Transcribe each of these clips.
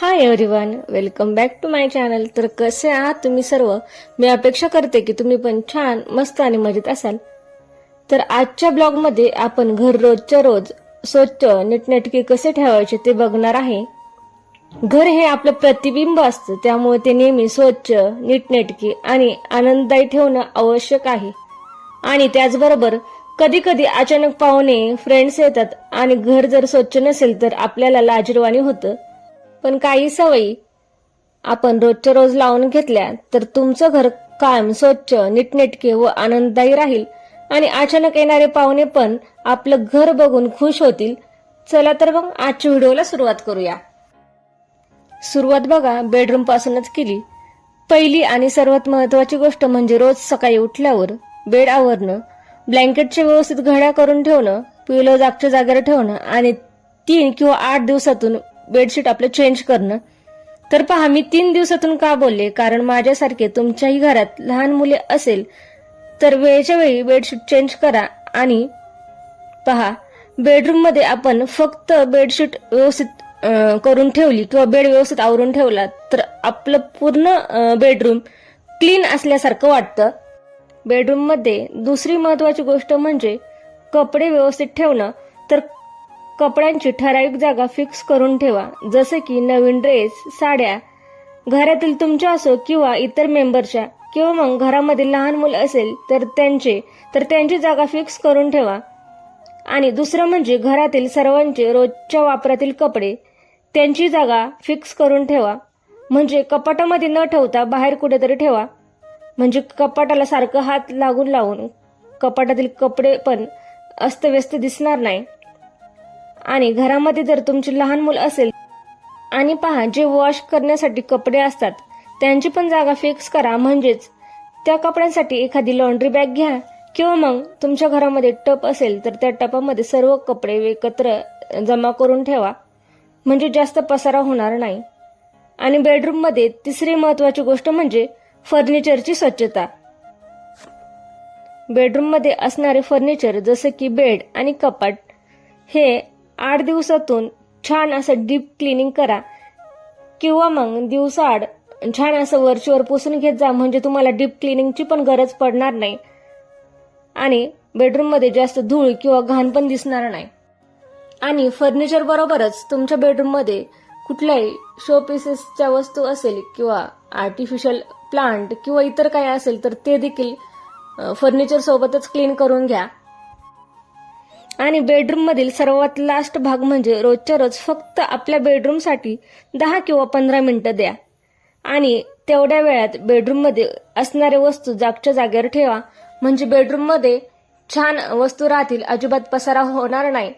Hi everyone welcome back to my channel तर कसे आहात तुम्ही सर्व? मी अपेक्षा करते की तुम्ही पण छान मस्त आणि मजेत असाल. तर आजच्या ब्लॉगमध्ये आपण घर रोजच्या रोज स्वच्छ नीटनेटके कसे ठेवायचे ते बघणार आहे. घर हे आपलं प्रतिबिंब असतं त्यामुळे ते नेहमी स्वच्छ नीटनेटके आणि आनंददायी ठेवणं आवश्यक आहे. आणि त्याचबरोबर कधी कधी अचानक पाहुणे फ्रेंड्स येतात आणि घर जर स्वच्छ नसेल तर आपल्याला लाजरवाणी होतं. पण काही सवयी आपण रोजच्या रोज लावून घेतल्या तर तुमचं घर कायम स्वच्छ नीटनेटके व आनंददायी राहील. आणि अचानक येणारे पाहुणे पण आपलं घर बघून खुश होतील. चला तर मग आजच्या व्हिडिओला सुरुवात करूया. सुरुवात बघा बेडरूम पासूनच केली. पहिली आणि सर्वात महत्वाची गोष्ट म्हणजे रोज सकाळी उठल्यावर बेड आवरणं ब्लँकेटचे व्यवस्थित घड्या करून ठेवणं पिलो जागच्या जागेवर ठेवणं आणि तीन किंवा आठ दिवसातून बेडशीट आपलं चेंज करणं. तर पहा मी तीन दिवसातून का बोलले? कारण माझ्यासारखे तुमच्याही घरात लहान मुले असेल तर वेळच्या वेळी बेडशीट चेंज करा आणि पहा बेडरूममध्ये आपण फक्त बेडशीट व्यवस्थित करून ठेवली किंवा बेड व्यवस्थित आवरून ठेवला तर आपलं पूर्ण बेडरूम क्लीन असल्यासारखं वाटतं. बेडरूममध्ये दुसरी महत्वाची गोष्ट म्हणजे कपडे व्यवस्थित ठेवणं. तर कपड्यांची ठराविक जागा फिक्स करून ठेवा. जसे की नवीन ड्रेस साड्या. घरातील तुमच्या असो किंवा इतर मेंबरच्या किंवा मग घरामध्ये लहान मुलं असेल तर त्यांचे तर त्यांची जागा फिक्स करून ठेवा. आणि दुसरं म्हणजे घरातील सर्वांचे रोजच्या वापरातील कपडे त्यांची जागा फिक्स करून ठेवा. म्हणजे कपाटामध्ये न ठेवता बाहेर कुठेतरी ठेवा. म्हणजे कपाटाला सारखं हात लागून लावून कपाटातील कपडे पण अस्तव्यस्त दिसणार नाही. आणि घरामध्ये जर तुमची लहान मुलं असेल आणि पहा जे वॉश करण्यासाठी कपडे असतात त्यांची पण जागा फिक्स करा. म्हणजेच त्या कपड्यांसाठी एखादी लॉन्ड्री बॅग घ्या किंवा मग तुमच्या घरामध्ये टप असेल तर त्या टपामध्ये सर्व कपडे एकत्र जमा करून ठेवा. म्हणजे जास्त पसारा होणार नाही. आणि बेडरूममध्ये तिसरी महत्वाची गोष्ट म्हणजे फर्निचरची स्वच्छता. बेडरूममध्ये असणारे फर्निचर जसे की बेड आणि कपाट हे आठ दिवसातून छान असं डीप क्लिनिंग करा. किंवा मग दिवसाआड छान असं वरचीवर पुसून घेत जा म्हणजे तुम्हाला डीप क्लिनिंगची पण गरज पडणार नाही. आणि बेडरूममध्ये जास्त धूळ किंवा घाण पण दिसणार नाही. आणि फर्निचर बरोबरच तुमच्या बेडरूममध्ये कुठल्याही शो पीसेसच्या वस्तू असेल किंवा आर्टिफिशियल प्लांट किंवा इतर काही असेल तर ते देखील फर्निचर सोबतच क्लीन करून घ्या. आणि बेडरूममधील सर्वात लास्ट भाग म्हणजे रोजच्या रोज फक्त आपल्या बेडरूमसाठी दहा किंवा पंधरा मिनिटं द्या. आणि तेवढ्या वेळात बेडरूममध्ये असणाऱ्या वस्तू जागच्या जागेवर ठेवा. म्हणजे बेडरूममध्ये छान वस्तू राहतील अजिबात पसारा होणार नाही.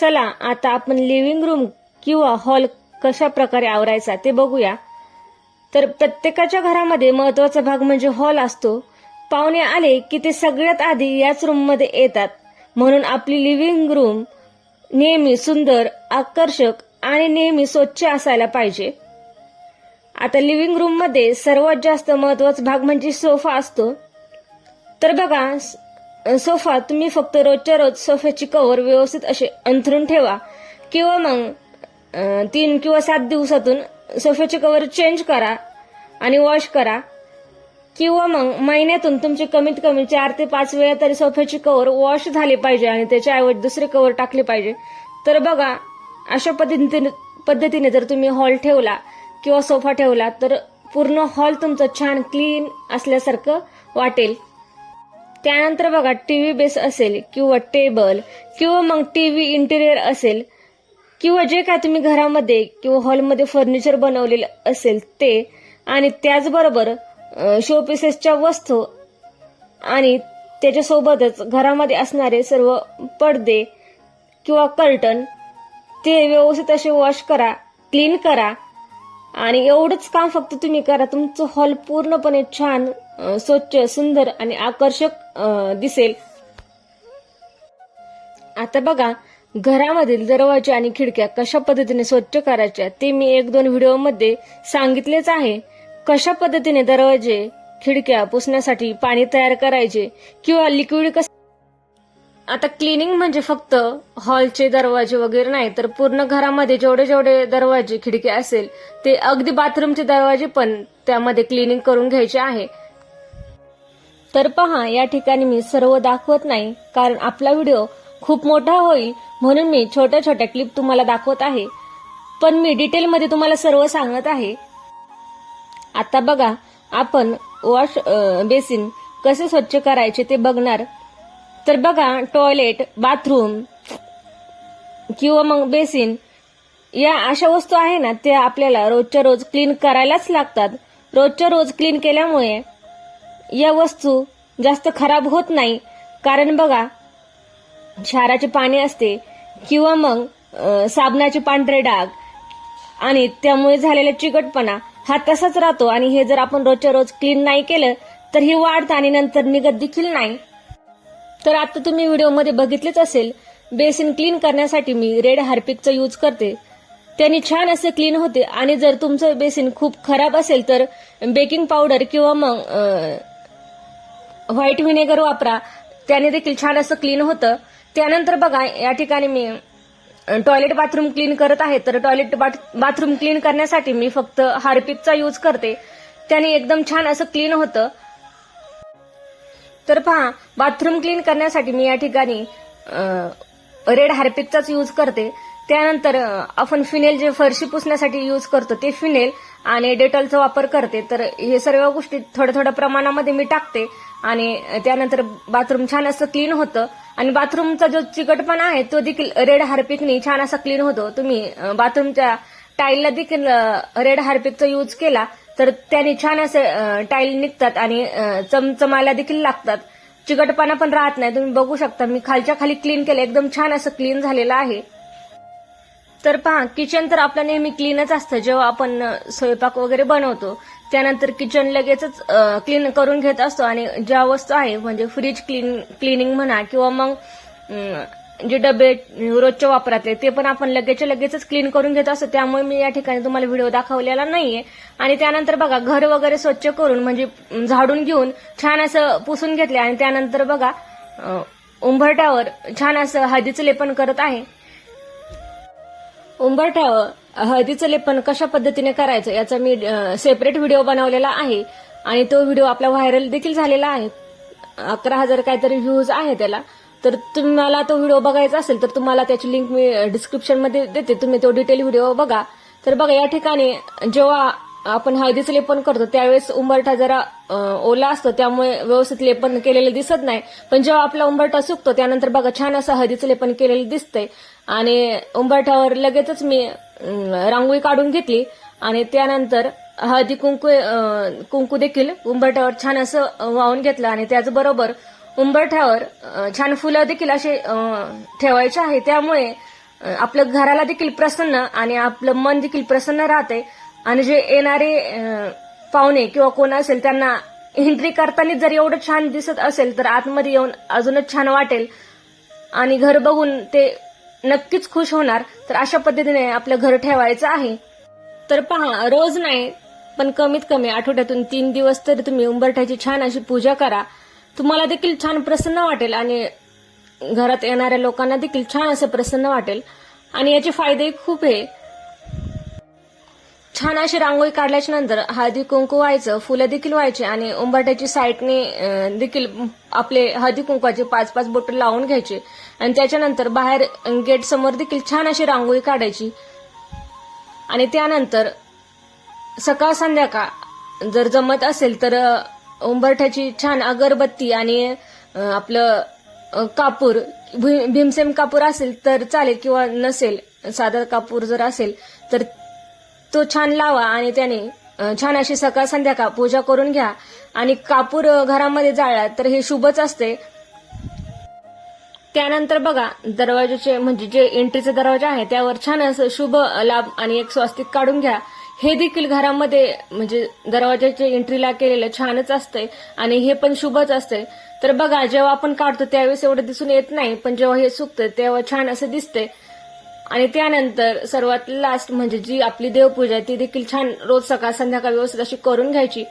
चला आता आपण लिव्हिंग रूम किंवा हॉल कशा प्रकारे आवरायचा ते बघूया. तर प्रत्येकाच्या घरामध्ये महत्त्वाचा भाग म्हणजे हॉल असतो. पाहुणे आले की ते सगळ्यात आधी याच रूममध्ये येतात. म्हणून आपली लिव्हिंग रूम नेहमी सुंदर आकर्षक आणि नेहमी स्वच्छ असायला पाहिजे. आता लिव्हिंग रूममध्ये सर्वात जास्त महत्त्वाचा भाग म्हणजे सोफा असतो. तर बघा सोफा तुम्ही फक्त रोजच्या रोज सोफ्याची कवर व्यवस्थित असे अंथरून ठेवा किंवा मग तीन किंवा सात दिवसातून सोफ्याची कवर चेंज करा आणि वॉश करा. किंवा मग महिन्यातून तुमचे कमीत कमी चार ते पाच वेळा तरी सोफ्याची कवर वॉश झाले पाहिजे आणि त्याच्याऐवजी दुसरे कव्हर टाकले पाहिजे. तर बघा अशा पद्धतीने पद्धतीने जर तुम्ही हॉल ठेवला किंवा सोफा ठेवला तर पूर्ण हॉल तुमचं छान क्लीन असल्यासारखं वाटेल. त्यानंतर बघा टी व्ही बेस असेल किंवा टेबल किंवा मग टी व्ही इंटेरियर असेल किंवा जे काय तुम्ही घरामध्ये किंवा हॉलमध्ये फर्निचर बनवलेलं असेल ते आणि त्याचबरोबर शोपीसेसच्या वस्तू आणि त्याच्यासोबतच घरामध्ये असणारे सर्व पडदे किंवा कर्टन ते व्यवस्थित असे वॉश करा क्लीन करा आणि एवढंच काम फक्त तुम्ही करा. तुमचं हॉल पूर्णपणे छान स्वच्छ सुंदर आणि आकर्षक दिसेल. आता बघा घरामधील दरवाजे आणि खिडक्या कशा पद्धतीने स्वच्छ करायच्या ते मी एक दोन व्हिडिओमध्ये सांगितलेच आहे. कशा पद्धतीने दरवाजे खिडक्या पुसण्यासाठी पाणी तयार करायचे किंवा लिक्विड कस आता क्लिनिंग म्हणजे फक्त हॉलचे दरवाजे वगैरे नाही तर पूर्ण घरामध्ये जेवढे जेवढे दरवाजे खिडकी असेल ते अगदी बाथरूमचे दरवाजे पण त्यामध्ये क्लिनिंग करून घ्यायचे आहे. तर पहा या ठिकाणी मी सर्व दाखवत नाही कारण आपला व्हिडिओ खूप मोठा होईल म्हणून मी छोट्या छोट्या क्लिप तुम्हाला दाखवत आहे. पण मी डिटेलमध्ये तुम्हाला सर्व सांगत आहे. आता बघा आपण वॉश बेसिन कसे स्वच्छ करायचे ते बघणार. तर बघा टॉयलेट बाथरूम किंवा मग बेसिन या अशा वस्तू आहे ना त्या आपल्याला रोजच्या रोज क्लीन करायलाच लागतात. रोजच्या रोज क्लीन केल्यामुळे या वस्तू जास्त खराब होत नाही. कारण बघा क्षाराचे पाणी असते किंवा मग साबणाचे पांढरे डाग आणि त्यामुळे झालेला चिकटपणा हा तसाच राहतो आणि हे जर आपण रोजच्या रोज क्लीन नाही केलं तर हे वाढतं आणि नंतर निघत देखील नाही. तर आता तुम्ही व्हिडिओमध्ये बघितलेच असेल बेसिन क्लीन करण्यासाठी मी रेड हार्पिकचा यूज करते. त्याने छान असे क्लीन होते आणि जर तुमचं बेसिन खूप खराब असेल तर बेकिंग पावडर किंवा मग व्हाईट व्हिनेगर वापरा. त्याने देखील छान असं क्लीन होतं. त्यानंतर बघा या ठिकाणी मी टॉयलेट बाथरूम क्लीन करत आहे तर टॉयलेट बाथरूम क्लीन करण्यासाठी मी फक्त हार्पिकचा यूज करते. त्याने एकदम छान असं क्लीन होतं. तर पहा बाथरूम क्लीन करण्यासाठी मी या ठिकाणी रेड हार्पिकचाच यूज करते. त्यानंतर आपण फिनेल जे फरशी पुसण्यासाठी यूज करतो ते फिनेल आणि डेटॉलचा वापर करते. तर हे सर्व गोष्टी थोड्या थोड्या प्रमाणामध्ये मी टाकते आणि त्यानंतर बाथरूम छान असं क्लीन होतं. आणि बाथरूमचा जो चिकटपणा आहे तो देखील रेड हार्पिकनी छान असा क्लीन होतो. तुम्ही बाथरूमच्या टाईलला देखील रेड हार्पिकचा यूज केला तर त्याने छान असे टाईल निघतात आणि चमचमायला देखील लागतात. चिकटपणा पण राहत नाही. तुम्ही बघू शकता मी खालच्या खाली क्लीन केलं एकदम छान असं क्लीन झालेलं आहे. तर पहा किचन तर आपलं नेहमी क्लीनच असतं. जेव्हा आपण स्वयंपाक वगैरे बनवतो त्यानंतर किचन लगेचच क्लीन करून घेत असतो आणि ज्या वस्तू आहे म्हणजे फ्रीज क्लीन क्लिनिंग म्हणा किंवा मग जे डबे रोजच्या वापरातले ते पण आपण लगेचच्या लगेचच क्लीन करून घेत असतो. त्यामुळे मी या ठिकाणी तुम्हाला व्हिडिओ दाखवलेला नाहीये. आणि त्यानंतर बघा घर वगैरे स्वच्छ करून म्हणजे झाडून घेऊन छान असं पुसून घेतले. आणि त्यानंतर बघा उंबरट्यावर छान असं हळदीचं लेपन करत आहे. उंबरठ्यावर हळदीचं लेपन कशा पद्धतीने करायचं याचा मी सेपरेट व्हिडिओ बनवलेला आहे. आणि तो व्हिडिओ आपला व्हायरल देखील झालेला आहे. अकरा हजार काहीतरी व्ह्यूज आहे त्याला. तर तुम्हाला तो व्हिडिओ बघायचा असेल तर तुम्हाला त्याची लिंक मी डिस्क्रिप्शनमध्ये देते. तुम्ही तो डिटेल व्हिडिओ बघा. तर बघा या ठिकाणी जेव्हा आपण हळदीचं लेपन करतो त्यावेळेस उंबरठा जरा ओला असतो त्यामुळे व्यवस्थित लेपन केलेलं दिसत नाही. पण जेव्हा आपला उंबरठा सुकतो त्यानंतर बघा छान असं हळदीचं लेपन केलेलं दिसतंय. आणि उंबरठ्यावर लगेचच मी रांगोळी काढून घेतली. आणि त्यानंतर हळदी कुंकू कुंकू देखील उंबरठ्यावर छान असं वाहून घेतलं. आणि त्याचबरोबर उंबरठ्यावर छान फुलं देखील असे ठेवायचे आहे. त्यामुळे आपलं घराला देखील प्रसन्न आणि आपलं मन देखील प्रसन्न राहते. आणि जे येणारे पाहुणे किंवा कोण असेल त्यांना एंट्री करताना जर एवढं छान दिसत असेल तर आतमध्ये येऊन अजूनच छान वाटेल. आणि घर बघून ते नक्कीच खुश होणार. तर अशा पद्धतीने आपलं घर ठेवायचं आहे. तर पहा रोज नाही पण कमीत कमी आठवड्यातून तीन दिवस तरी तुम्ही उंबरठ्याची छान अशी पूजा करा. तुम्हाला देखील छान प्रसन्न वाटेल आणि घरात येणाऱ्या लोकांना देखील छान असं प्रसन्न वाटेल. आणि याचे फायदे खूप आहे. छान अशी रांगोळी काढल्याच्या नंतर हळदी कुंकू व्हायचं फुलं देखील व्हायची आणि उंबरठ्याची साईडने देखील आपले हळदी कुंकवाचे पाच पाच बोट लावून घ्यायचे. आणि त्याच्यानंतर बाहेर गेट समोर देखील छान अशी रांगोळी काढायची. आणि त्यानंतर सकाळ संध्याकाळ जर जमत असेल तर उंबरठ्याची छान अगरबत्ती आणि आपलं कापूर भी- कापूर असेल तर चालेल किंवा नसेल साधा कापूर जर असेल तर तो छान लावा आणि त्याने छान अशी सकाळ संध्याकाळ पूजा करून घ्या. आणि कापूर घरामध्ये जाळला तर हे शुभच असते. त्यानंतर बघा दरवाजाचे म्हणजे जे एंट्रीचे दरवाजा आहे त्यावर छान असं शुभ लाभ आणि एक स्वास्तिक काढून घ्या. हे देखील घरामध्ये म्हणजे दरवाजाच्या एंट्रीला केलेलं छानच असते आणि हे पण शुभच असते. तर बघा जेव्हा आपण काढतो त्यावेळेस एवढं दिसून येत नाही पण जेव्हा हे सुकतं तेव्हा छान असं दिसतंय आणि त्यानंतर सर्वात लास्ट म्हणजे जी आपली देवपूजा आहे ती देखील छान रोज सकाळ संध्याकाळ व्यवस्थित अशी करून घ्यायची.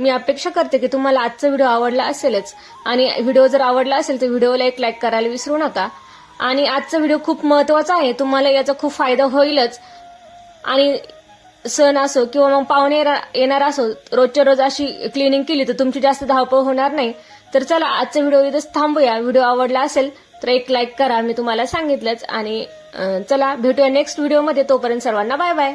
मी अपेक्षा करते की तुम्हाला आजचा व्हिडिओ आवडला असेलच. आणि व्हिडिओ जर आवडला असेल तर व्हिडिओला एक लाईक करायला विसरू नका. आणि आजचा व्हिडिओ खूप महत्त्वाचा आहे तुम्हाला याचा खूप फायदा होईलच. आणि सण असो किंवा मग पाहुणे येणार- येणार असो रोजच्या रोज अशी क्लिनिंग केली तर तुमची जास्त धावपळ होणार नाही. तर चला आजचा व्हिडिओ इथंच थांबूया. व्हिडिओ आवडला असेल तर एक लाईक करा मी तुम्हाला सांगितलंच. आणि चला भेटूया नेक्स्ट व्हिडिओमध्ये तोपर्यंत सर्वांना बाय बाय